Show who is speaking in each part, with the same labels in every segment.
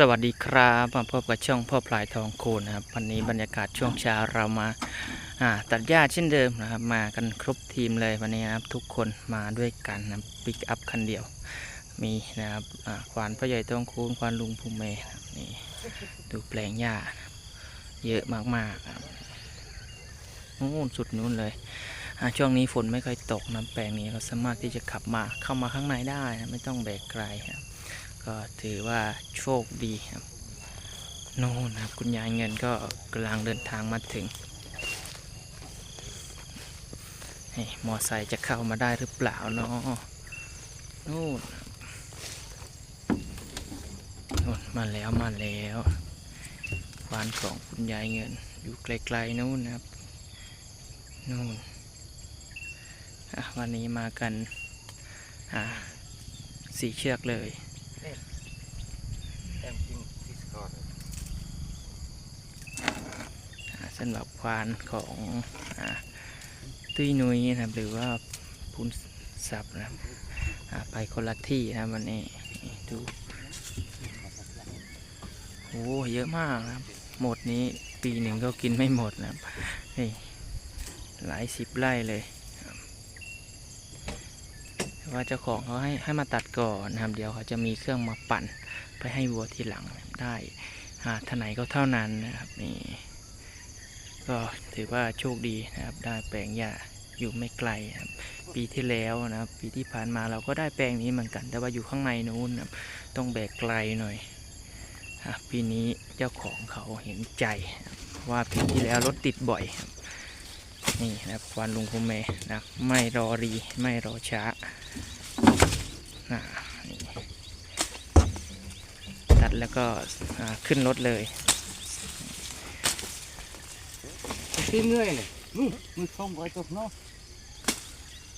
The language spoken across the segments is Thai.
Speaker 1: สวัสดีครับมาพบกับช่องพ่อพลายทองคูณนะครับ วันนี้บรรยากาศช่วงเช้าเรามาาตัดหญ้าเช่นเดิมนะครับ มากันครบทีมเลยวันนี้นะครับ ทุกคนมาด้วยกันนะปิกอัพคันเดียว มีนะครับอ่าควานพ่อใหญ่ทองคูณควานลุงภูมิเมย์นี่ดูแปลงหญ้าเยอะมากๆครับนู่นสุดนู้นเลยช่วงนี้ฝนไม่ค่อยตกนะแปลงนี้เราสามารถที่จะขับมาเข้ามาข้างในได้นะไม่ต้องแบกไกลครับ ก็ถือว่าโชคดีครับโน่นครับคุณยายเงินก็กำลังเดินทางมาถึงเฮ้มอไซค์จะเข้ามาได้หรือเปล่าเนาะนู่นนู่นมาแล้วมาแล้วบ้านของคุณยายเงิน อยู่ไกลๆนู่นครับนู่นวันนี้มากันอ่าสี่เชือกเลย
Speaker 2: Everything is gone.
Speaker 1: อ่า สำหรับควานของอตุ้ยนุ้ยนะครับ หรือว่าพูนสับนะครับไปคนละที่นะวันนี้ดูโอ้เยอะมากนะครับ หมดนี้ปีหนึ่งก็กินไม่หมดนะครับนี่หลายสิบไร่เลยว่าเจ้าของเขาให้ให้มาตัดก่อนนะครับ เดี๋ยวเขาจะมีเครื่องมาปั่นไปให้วัวทีหลังได้อ่าท่าไหนก็เท่านั้นนะครับนี่ ก็ถือว่าโชคดีนะครับ ได้แปลงหญ้าอยู่ไม่ไกลครับปีที่แล้วนะครับ ปีที่ผ่านมาเราก็ได้แปลงนี้เหมือนกัน แต่ว่าอยู่ข้างในนู้นนะต้องแบกไกลหน่อยอปีนี้เจ้าของเขาเห็นใจ ว่าปีที่แล้วรถติดบ่อยนี่นะครับควันลุงคุมเมนะครับไม่รอรีไม่รอช้าอ่านี่ตัดแล้วก็ขึ้นรถเลย
Speaker 2: Cái người này, ừ, mình không có chụp nó.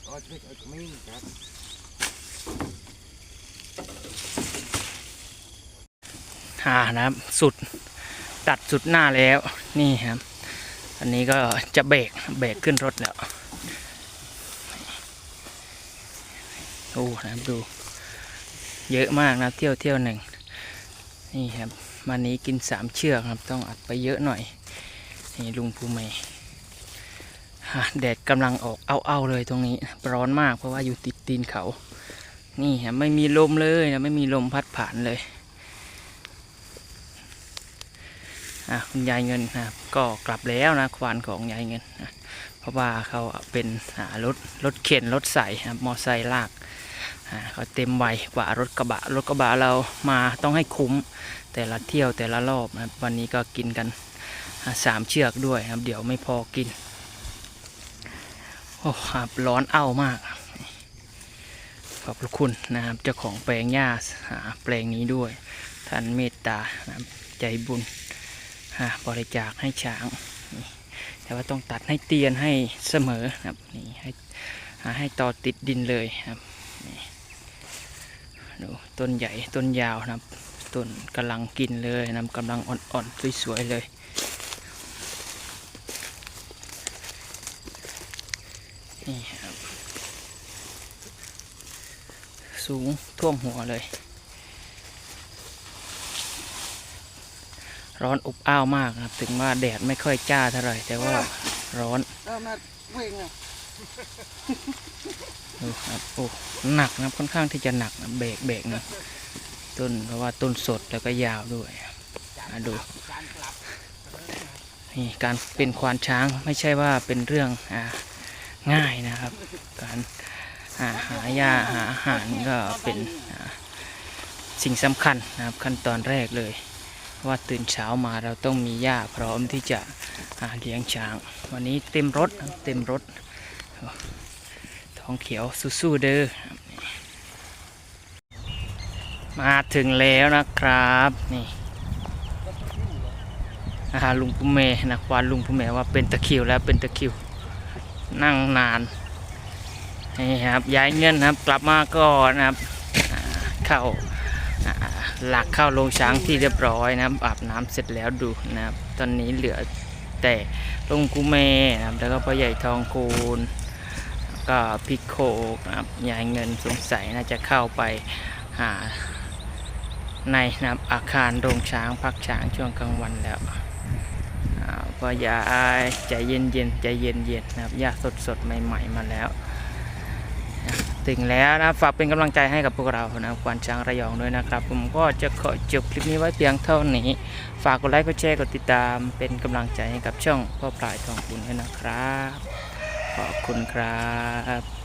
Speaker 2: Có chụp ở mình chắc.
Speaker 1: หานะครับสุดตัดสุดหน้าแล้วนี่ครับ อันนี้ก็จะเบรกเบรกขึ้นรถแล้วโอ้นะครับดู เยอะมากนะเที่ยวเที่ยวหนึ่งนี่ครับวันนี้กินสามเชือกครับ ต้องอัดไปเยอะหน่อย นี่ลุงภูเมิฮะแดดกำลังออกเอาๆเลยตรงนี้ ร้อนมากเพราะว่าอยู่ติดตีนเขา นี่ครับไม่มีลมเลยนะไม่มีลมพัดผ่านเลยอะคุณยายเงินนะครับก็กลับแล้วนะควานของยายเงินนะเพราะว่าเขาเป็นรถรถเข็นรถใส่มอไซค์ลากเขาเต็มไวกว่ารถกระบะรถกระบะเรามาต้องให้คุ้มแต่ละเที่ยวแต่ละรอบนะวันนี้ก็กินกัน สามเชือกด้วยครับ เดี๋ยวไม่พอกิน โอ้ครับร้อนเอามาก ขอบพระคุณนะครับเจ้าของแปลงหญ้าแปลงนี้ด้วย ท่านเมตตาใจบุญบริจาคให้ช้าง แต่ว่าต้องตัดให้เตียนให้เสมอครับนี่ให้ให้ต่อติดดินเลยครับนี่ดูต้นใหญ่ต้นยาวนะครับต้นกำลังกินเลยนะครับกำลังอ่อนๆสวยๆเลย นี่ครับ สูงท่วมหัวเลย ร้อนอบอ้าวมากนะครับ ถึงว่าแดดไม่ค่อยจ้าเท่าไหร่แต่ว่าร้อน
Speaker 2: Sao mà quên à?
Speaker 1: ดูครับโอ้หนักนะครับค่อนข้างที่จะหนักนะเบรกเบรกนะต้นเพราะว่าต้นสดแล้วก็ยาวด้วยอะดูนี่การเป็นควานช้างไม่ใช่ว่าเป็นเรื่องอ่า ง่ายนะครับ การอ่าหาหญ้าหาอาหารก็เป็นสิ่งสำคัญนะครับขั้นตอนแรกเลย ว่าตื่นเช้ามาเราต้องมีหญ้าพร้อมที่จะอ่าเลี้ยงช้าง วันนี้เต็มรถเต็มรถท้องเขียวสู้ๆเด้อมาถึงแล้วนะครับนี่อาลุงพุเมนะควานลุงพุเมว่าเป็นตะคิวแล้วเป็นตะคิว นั่งนานนี่ครับย้ายเงินครับกลับมาก่อนนะครับเข้าหลักเข้าโรงช้างที่เรียบร้อยนะครับอาบน้ำเสร็จแล้วดูนะครับ ตอนนี้เหลือแต่ลงกูเมนะครับแล้วก็พ่อใหญ่ทองคูณก็พิกโคกนะครับยายเงินสงสัยน่าจะเข้าไปหาในนะครับอาคารโรงช้างพักช้างช่วงกลางวันแล้ว อ่าพ่อายใจเย็นเย็นใจเย็นเย็นนะครับยาสดสดใหม่ๆมาแล้ว ถึงแล้วนะฝากเป็นกำลังใจให้กับพวกเรานะครับควานช้างระยองด้วยนะครับ ผมก็จะขอจบคลิปนี้ไว้เพียงเท่านี้ ฝากกดไลค์กดแชร์กดติดตามเป็นกำลังใจให้กับช่องพ่อปลายทองคุณด้วยนะครับ ขอบคุณครับ